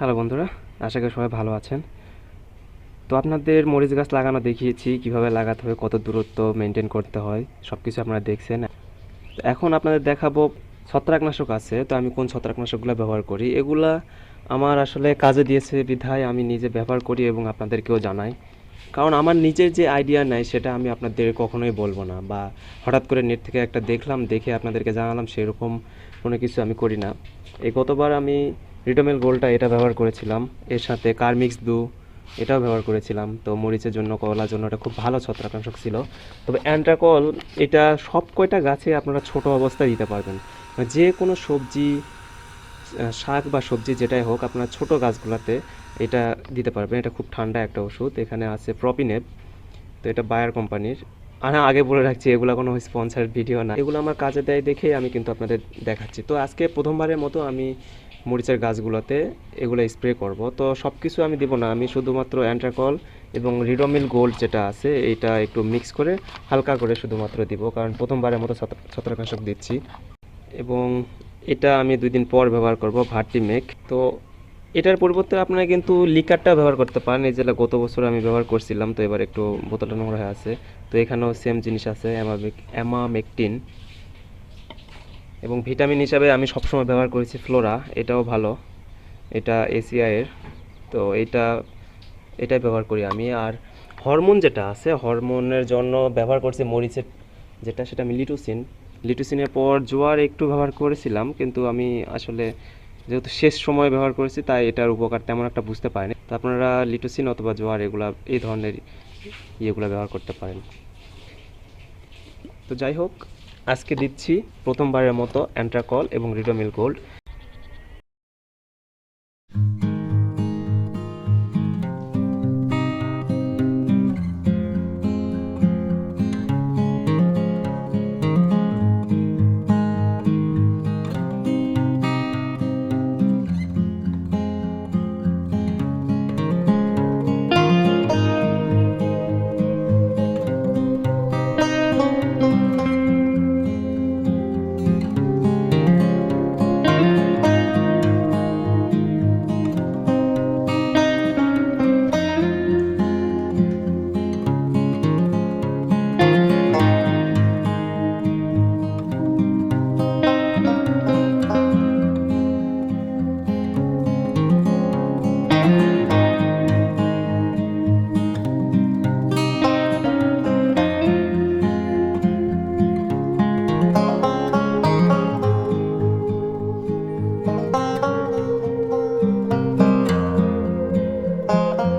Hello বন্ধুরা, আশা করি সবাই ভালো আছেন। তো আপনাদের মরিচ গাছ লাগানো দেখিয়েছি, কীভাবে লাগাতে হয় কত দূরত্ব মেনটেন করতে হয় সব কিছু আপনারা দেখছেন। এখন আপনাদের দেখাবো ছত্রাকনাশক আছে, তো আমি কোন ছত্রাকনাশকগুলো ব্যবহার করি, এগুলা আমার আসলে কাজে দিয়েছে বিধায় আমি নিজে ব্যবহার করি এবং আপনাদেরকেও জানাই। কারণ আমার নিজের যে আইডিয়া নাই, সেটা আমি আপনাদের কখনোই বলব না বা হঠাৎ করে নেট থেকে একটা দেখলাম, দেখে আপনাদেরকে জানালাম, সেরকম কোনো কিছু আমি করি না। এই গতবার আমি রিডোমেল গোলটা এটা ব্যবহার করেছিলাম। এর সাথে কার্মিক্স দু এটাও ব্যবহার করেছিলাম। তো মরিচের জন্য কলার জন্য এটা খুব ভালো ছত্রাকনাশক ছিল। তবে অ্যান্ট্রাকল এটা সব কয়টা গাছে আপনারা ছোট অবস্থায় দিতে পারবেন। যে কোনো সবজি শাক বা সবজি যেটাই হোক আপনার ছোট গাছগুলোতে এটা দিতে পারবেন। এটা খুব ঠান্ডা একটা ওষুধ। এখানে আছে প্রপিনেপ তো এটা বায়ার কোম্পানির। আর হ্যাঁ, আগে বলে রাখছি এগুলো কোনো স্পন্সার ভিডিও না। এগুলো আমার কাজে দেয় দেখে আমি কিন্তু আপনাদের দেখাচ্ছি। তো আজকে প্রথমবারের মতো আমি মরিচের গাছগুলোতে এগুলো স্প্রে করব। তো সব কিছু আমি দেবো না, আমি শুধুমাত্র অ্যান্ট্রাকল এবং রিডোমিল গোল্ড যেটা আছে, এটা একটু মিক্স করে হালকা করে শুধুমাত্র দিব, কারণ প্রথমবারের মতো ছত্র- ছত্রাকনাশক দিচ্ছি। এবং এটা আমি দুই দিন পর ব্যবহার করব ভার্টি মেক তো এটার পরিবর্তে আপনারা কিন্তু লিকারটা ব্যবহার করতে পারেন, এই যেটা গত বছর আমি ব্যবহার করছিলাম, তো এবার একটু বোতলটা নোংরা হয়ে আছে। তো এখানেও সেম জিনিস আছে অ্যামামেকটিন। এবং ভিটামিন হিসাবে আমি সবসময় ব্যবহার করেছি ফ্লোরা, এটাও ভালো। এটা এসিআইয়ের তো এটা, এটাই ব্যবহার করি আমি। আর হরমোন যেটা আছে, হরমোনের জন্য ব্যবহার করছি মরিচের যেটা, সেটা আমি লিটুসিন। লিটুসিনের পর জোয়ার একটু ব্যবহার করেছিলাম, কিন্তু আমি আসলে যেহেতু শেষ সময় ব্যবহার করেছি, তাই এটার উপকার তেমন একটা বুঝতে পারিনি। তো আপনারা লিটুসিন অথবা জোয়ার এগুলা, এই ধরনের ইয়েগুলো ব্যবহার করতে পারেন। তো যাই হোক আজকে দিচ্ছি প্রথমবারের মতো অ্যান্ট্রাকল এবং রিডোমিল গোল্ড